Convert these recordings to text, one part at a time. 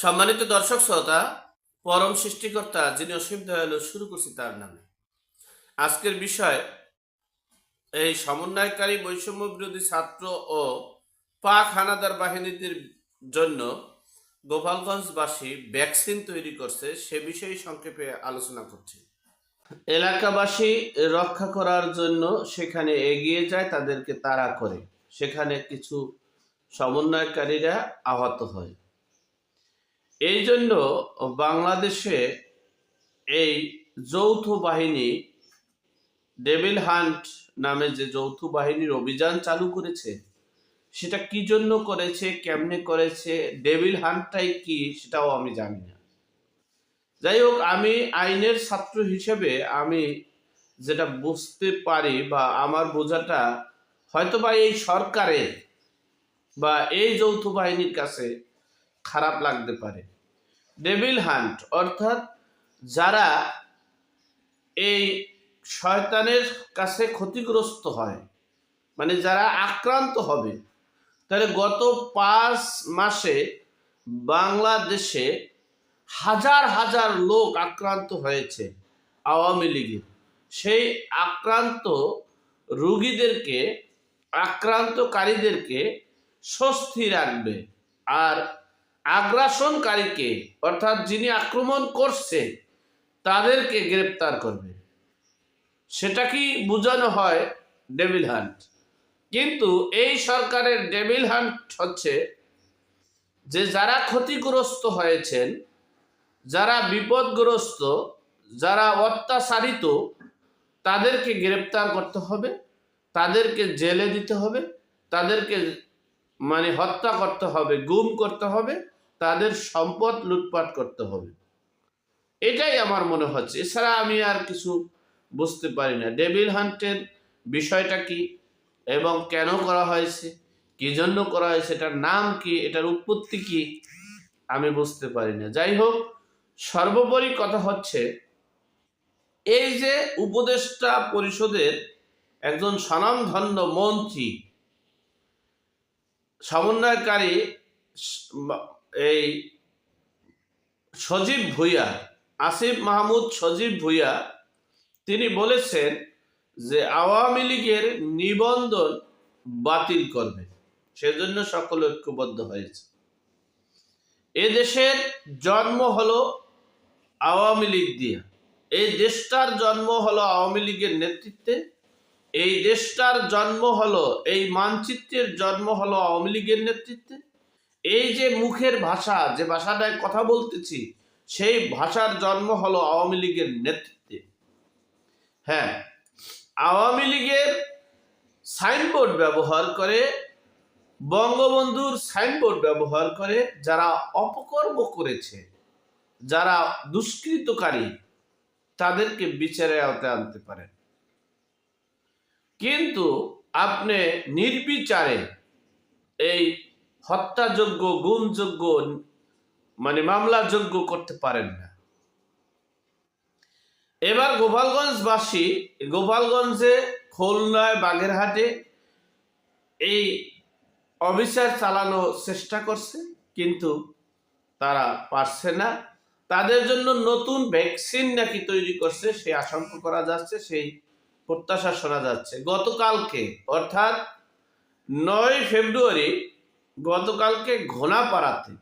সম্মানিত দর্শক শ্রোতা, পরম সৃষ্টিকর্তা যিনি অসীম দয়ালু, শুরু করছি তার নামে। আজকের বিষয়, এই সমন্বয়কারী বৈষম্য বিরোধী ছাত্র ও পাক হানাদার বাহিনীদের জন্য গোপালগঞ্জবাসী ভ্যাকসিন তৈরি করছে, সে বিষয়ে সংক্ষেপে আলোচনা করছি। এলাকাবাসী রক্ষা করার জন্য সেখানে এগিয়ে যায়, তাদেরকে তাড়া করে। সেখানে কিছু সমন্বয়কারীরা আহত হয়। এই জন্য বাংলাদেশে এই যৌথ বাহিনী ডেভিল হান্ট নামে যে যৌথ বাহিনীর অভিযান চালু করেছে, সেটা কি জন্য করেছে, কেমনে করেছে, ডেভিল হান্টটাই কি, সেটাও আমি জানি না। যাই হোক, আমি আইনের ছাত্র হিসেবে আমি যেটা বুঝতে পারি বা আমার বোঝাটা হয়তো বা এই সরকারের বা এই যৌথ বাহিনীর কাছে খারাপ লাগতে পারে। ডেভিল হান্ট, অর্থাৎ যারা এই শয়তানের কাছে ক্ষতিগ্রস্ত হয় মানে যারা আক্রান্ত হবে, তাহলে গত পাঁচ মাসে বাংলাদেশে হাজার হাজার লোক আক্রান্ত হয়েছে আওয়ামী লীগের। সেই আক্রান্ত রুগীদেরকে, আক্রান্তকারীদেরকে স্বস্তি রাখবে। আর আগ্রাসনকারীকে, অর্থাৎ যিনি আক্রমণ করছে, তাদেরকে গ্রেপ্তার করবে। সেটা কি বোঝানো হয় ডেভিল হান্ট? কিন্তু এই সরকারের ডেভিল হান্ট হচ্ছে যে যারা ক্ষতিগ্রস্ত হয়েছেন, যারা বিপদগ্রস্ত, যারা অত্যাচারিত, তাদেরকে গ্রেপ্তার করতে হবে, তাদেরকে জেলে দিতে হবে, তাদেরকে মানে হত্যা করতে হবে, গুম করতে হবে। তাদের সম্পদ লুটপাট করতে হবে। এটাই আমার মনে হচ্ছে। এছাড়া আমি আর কিছু বুঝতে পারি না। ডেভিল হান্টের বিষয়টা কি এবং কেন করা হয়েছে, কি জন্য করা হয়েছে এটার নাম কি, এটার উৎপত্তি কি, আমি বুঝতে পারি না। যাই হোক, সর্বোপরি কথা হচ্ছে, এই যে উপদেষ্টা পরিষদের একজন স্বনামধন্য মন্ত্রী, সমন্বয়কারী এই সজীব ভুইয়া, আসিফ মাহমুদ সজীব ভুইয়া, তিনি বলেছেন যে আওয়ামী লীগের নিবন্ধন বাতিল করবে। সেজন্য সকল ঐক্যবদ্ধ হয়েছে। এ দেশের জন্ম হলো আওয়ামী লীগ দিয়ে। এই দেশটার জন্ম হলো আওয়ামী লীগের নেতৃত্বে। এই দেশটার জন্ম হলো, এই মানচিত্রের জন্ম হলো আওয়ামী লীগের নেতৃত্বে। এই যে মুখের ভাষা, যে ভাষাটায় কথা বলতেছি, সেই ভাষার জন্ম হলো আওয়ামী লীগের নেতৃত্বে। হ্যাঁ আওয়ামী লীগের সাইনবোর্ড ব্যবহার করে, বঙ্গবন্ধুর সাইনবোর্ড ব্যবহার করে যারা অপকর্ম করেছে, যারা দুষ্কৃতকারী, তাদেরকে বিচারে আওতায় আনতে পারেন কিন্তু আপনি নির্বিচারে এই হত্যাযোগ্য, গুণযোগ্য মানে মামলাযোগ্য করতে পারেন না। এবার গোপালগঞ্জবাসী, গোপালগঞ্জে খুলনায় বাগেরহাটে এই অবিচার চালানো চেষ্টা করছে, কিন্তু তারা পারছে না। তাদের জন্য নতুন ভ্যাকসিন নাকি তৈরি করছে সেই আশঙ্কা করা যাচ্ছে, সেই প্রত্যাশা শোনা যাচ্ছে। গতকালকে, অর্থাৎ নয় ফেব্রুয়ারি গতকালকে ঘোনাপাড়াতে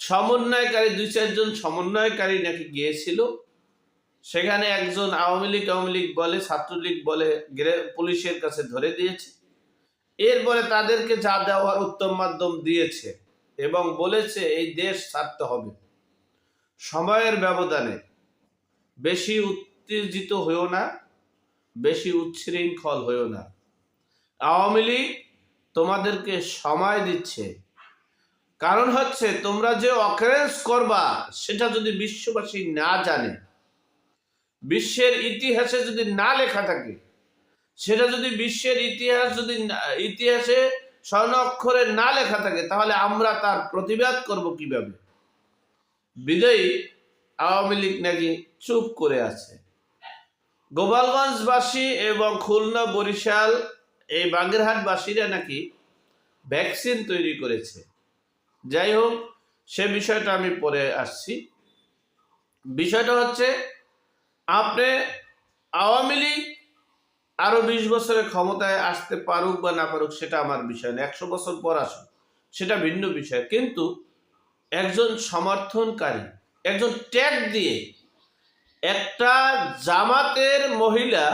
সমন্বয়কারী, দুই চারজন সমন্বয়কারী নাকি গিয়েছিল। সেখানে একজন আওয়ামী লীগ আওয়ামী লীগ বলে, ছাত্রলীগ বলে পুলিশের কাছে ধরে দিয়েছে। এরপরে তাদেরকে যা দেওয়ার উত্তম মাধ্যম দিয়েছে এবং বলেছে, এই দেশ ছাড়তে হবে। সময়ের ব্যবধানে বেশি উত্তেজিত হয়েও না, বেশি উচ্ছৃঙ্খল হয়েও না। আওয়ামী লীগ তোমাদেরকে সময় দিচ্ছে। কারণ হচ্ছে, তোমরা যে অকারেন্স করবা, সেটা যদি বিশ্ববাসী না জানে, বিশ্বের ইতিহাসে যদি না লেখা থাকে, সেটা যদি বিশ্বের ইতিহাস যদি ইতিহাসে স্বর্ণ অক্ষরে না লেখা থাকে, তাহলে আমরা তার প্রতিবাদ করব কীভাবে? বিজয়ী আওয়ামী লীগ নাকি চুপ করে আছে। গোপালগঞ্জবাসী এবং খুলনা বরিশাল এই বাগেরহাটবাসীরা নাকি ভ্যাকসিন তৈরি করেছে। যাই হোক, সে বিষয়টা আমি পরে আসছি। বিষয়টা হচ্ছে, আপনি আওয়ামী লীগ আরও বিশ বছরের ক্ষমতায় আসতে পারুক বা না পারুক, সেটা আমার বিষয় না। একশো বছর পর আসুক, সেটা ভিন্ন বিষয়। কিন্তু একজন সমর্থনকারী, একজন ট্যাগ দিয়ে একটা জামাতের মহিলা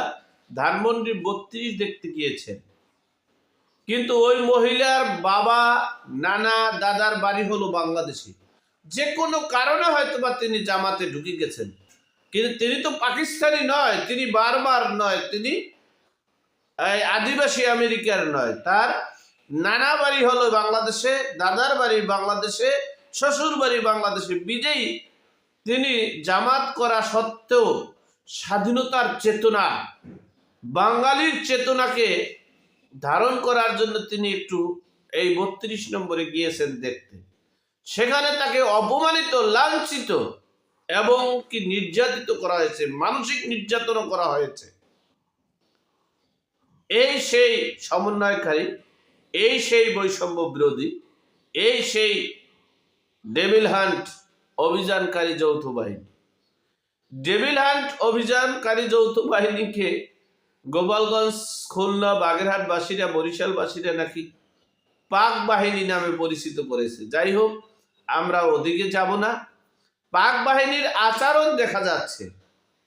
ধানমন্ডি বত্রিশ দেখতে গিয়েছেন। কিন্তু ওই মহিলার বাবা, নানা, দাদার বাড়ি হলো বাংলাদেশে। যে কোনো কারণে হয়তো বা তিনি জামাতে ঢুকে গেছেন। কিন্তু তিনি তো পাকিস্তানি নয়, তিনি বারবার নয়, তিনি আদিবাসী আমেরিকার নয়। তার নানা বাড়ি হলো বাংলাদেশে, দাদার বাড়ি বাংলাদেশে, শ্বশুর বাড়ি বাংলাদেশে। বিজয়ী তিনি জামাত করা সত্ত্বেও স্বাধীনতার চেতনা বাঙালির চেতনাকে ধারণ করার জন্য তিনি একটু এই বত্রিশ নম্বরে গিয়েছেন দেখতে। সেখানে তাকে অপমানিত, লাঞ্ছিত এবং কি নির্যাতিত করা হয়েছে, মানসিক নির্যাতনও করা হয়েছে। এই সেই সমন্বয়কারী, এই সেই বৈষম্য বিরোধী, এই সেই ডেভিল হান্ট অভিযানকারী যৌথ বাহিনী। ডেভিল হান্ট অভিযানকারী যৌথ বাহিনীকে গোপালগঞ্জ, খুলনা বাগেরহাট বাসীরা বরিশাল বাসীরা নাকি পাক বাহিনী নামে পরিচিত করেছে। যাই হোক, আমরা ওদিকে যাব না। পাক বাহিনীর আচরণ দেখা যাচ্ছে।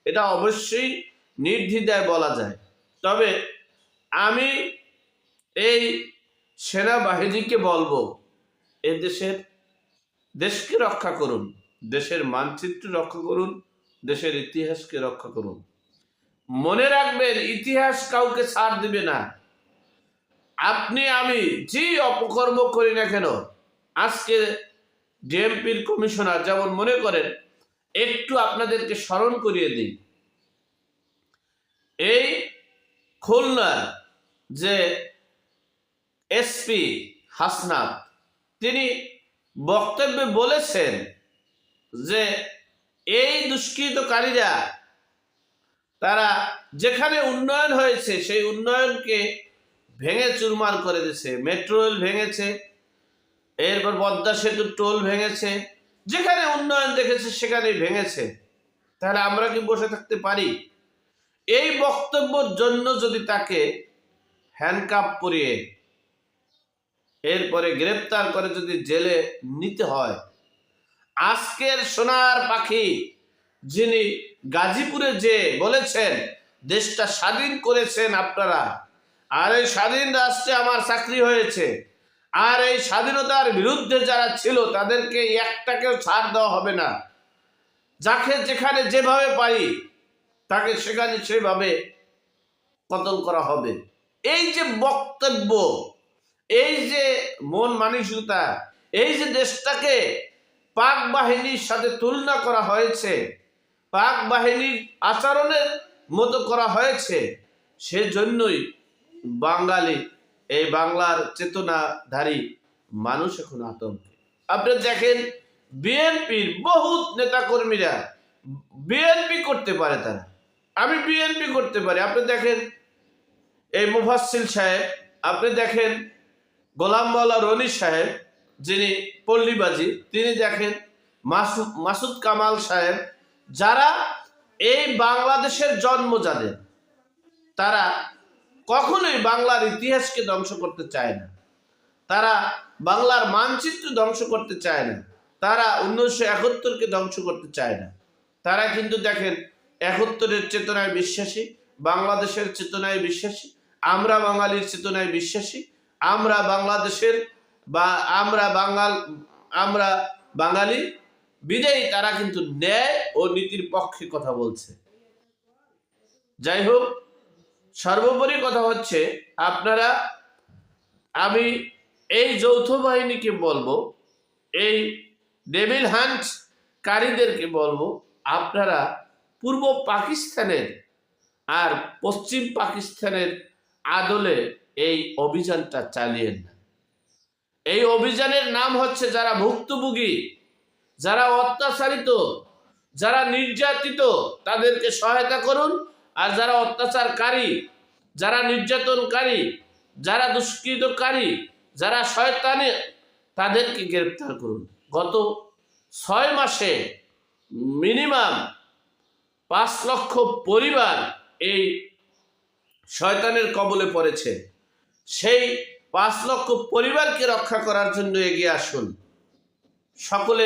এটা অবশ্যই নির্দ্বিধায় বলা যায়। তবে আমি এই সেনাবাহিনীকে বলব, এ দেশের দেশকে রক্ষা করুন, দেশের মানচিত্র রক্ষা করুন, দেশের ইতিহাসকে রক্ষা করুন। মনে রাখবেন, ইতিহাস কাউকে ছাড় দিবে না। আপনি, আমি যে অপকর্ম করি না কেন, আজকে ডিএমপির কমিশনার যেমন মনে করেন, একটু আপনাদেরকে স্মরণ করিয়ে দিই। এই খুলনার যে এসপি হাসনাত, তিনি বক্তব্যে বলেছেন যে, এই দুষ্কৃতকারীরা তারা যেখানে উন্নয়ন হয়েছে, সেই উন্নয়নকে ভেঙে চুরমার করে দিয়েছে। মেট্রো রেল ভেঙেছে, এরপর পদ্মা সেতুর টোল ভেঙেছে, যেখানে উন্নয়ন দেখেছে সেখানে ভেঙেছে। তাহলে আমরা কি বসে থাকতে পারি? এই বক্তব্যর জন্য যদি তাকে হ্যান্ডকাপ পরিয়ে এরপরে গ্রেপ্তার করে যদি জেলে নিতে হয়, আজকের সোনার পাখি যিনি গাজীপুরে যে বলেছেন, দেশটা স্বাধীন করেছেন আপনারা। আর এই স্বাধীন রাষ্ট্রে আমার চাকরি হয়েছে। আর এই স্বাধীনতার বিরুদ্ধে যারা ছিল, তাদেরকে একটাকেও ছাড় দেওয়া হবে না। যাকে যেখানে যেভাবে পারি, তাকে সেখানে সেভাবে কতল করা হবে। এই যে বক্তব্য, এই যে মন মানসিকতা, এই যে দেশটাকে পাক বাহিনীর সাথে তুলনা করা হয়েছে পাক বাহিনীর আচরণের মতো করা হয়েছে। সেজন্যই বাঙালি এই বাংলার চেতনাধারী মানুষ এখন আতঙ্কে। আপনি দেখেন, বিএনপির বহুত নেতাকর্মীরা বিএনপি করতে পারে তারা। আমি বিএনপি করতে পারি। আপনি দেখেন, এই মুফাসিল সাহেব, আপনি দেখেন গোলাম মাওলা রনি সাহেব, যিনি পল্লীবাজি, তিনি দেখেন, মাসুদ মাসুদ কামাল সাহেব যারা এই বাংলাদেশের জন্ম যাদের, তারা কখনোই বাংলার ইতিহাসকে ধ্বংস করতে চায় না। তারা বাংলার মানচিত্র ধ্বংস করতে চায় না। তারা উনিশশো একাত্তরকে ধ্বংস করতে চায় না। তারা কিন্তু দেখেন, একাত্তরের চেতনায় বিশ্বাসী, বাংলাদেশের চেতনায় বিশ্বাসী, আমরা বাঙালির চেতনায় বিশ্বাসী, আমরা বাংলাদেশের বা আমরা বাঙাল, আমরা বাঙালি বিদায়ী তারা কিন্তু ন্যায় ও নীতির পক্ষে কথা বলছে। যাই হোক, সর্বোপরি কথা হচ্ছে, আপনারা, আমি এই যৌথ বাহিনীকে বলব, এই ডেভিল হান্ট কারীদেরকে বলব, আপনারা পূর্ব পাকিস্তানের আর পশ্চিম পাকিস্তানের আদলে এই অভিযানটা চালিয়ে না এই অভিযানের নাম হচ্ছে যারা ভুক্তভোগী যারা অত্যাচারিত, যারা নির্যাতিত, তাদেরকে সহায়তা করুন। আর যারা অত্যাচারকারী, যারা নির্যাতনকারী, যারা দুষ্কৃতকারী, যারা শয়তানে, তাদেরকে গ্রেপ্তার করুন। গত ছয় মাসে মিনিমাম পাঁচ লক্ষ পরিবার এই শয়তানের কবলে পড়েছে। সেই পাঁচ লক্ষ পরিবারকে রক্ষা করার জন্য এগিয়ে আসুন। সকলে